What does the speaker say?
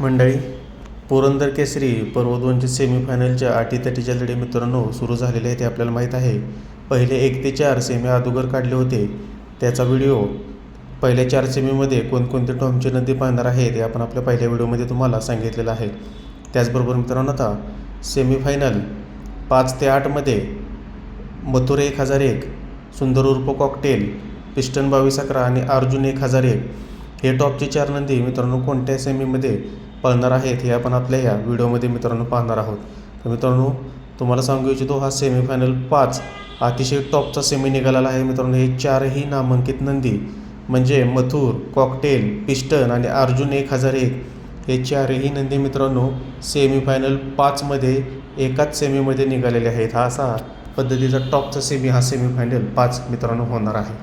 मंडळी पुरंदर केसरी पर्व दोनचे सेमीफायनलच्या अटीतटीच्या लढे मित्रांनो सुरू झालेले आहे ते आपल्याला माहीत आहे. पहिले एक ते चार सेमी अगोदर काढले होते. त्याचा व्हिडिओ पहिल्या चार सेमीमध्ये कोणकोणते टॉमचे नदी पाहणार आहे ते आपण आपल्या पहिल्या व्हिडिओमध्ये तुम्हाला सांगितलेलं आहे. त्याचबरोबर मित्रांनो आता सेमीफायनल पाच ते आठमध्ये मथुर एक हजार एक सुंदर उर्फ कॉकटेल पिस्टन बावीस अकरा आणि अर्जुन एक हजार एक. हे टॉपचे चार नंदी मित्रांनो कोणत्या सेमीमध्ये पळणार आहेत हे आपण आपल्या या व्हिडिओमध्ये मित्रांनो पाहणार आहोत. तर मित्रांनो तुम्हाला सांगू इच्छितो हा सेमीफायनल पाच अतिशय टॉपचा सेमी निघालेला आहे. मित्रांनो हे चारही नामांकित नंदी म्हणजे मथुर कॉकटेल पिस्टन आणि अर्जुन एक हजार एक हे चारही नंदी मित्रांनो सेमीफायनल पाचमध्ये एकाच सेमीमध्ये निघालेले आहेत. हा असा पद्धतीचा टॉपचा सेमी हा सेमीफायनल पाच मित्रांनो होणार आहे.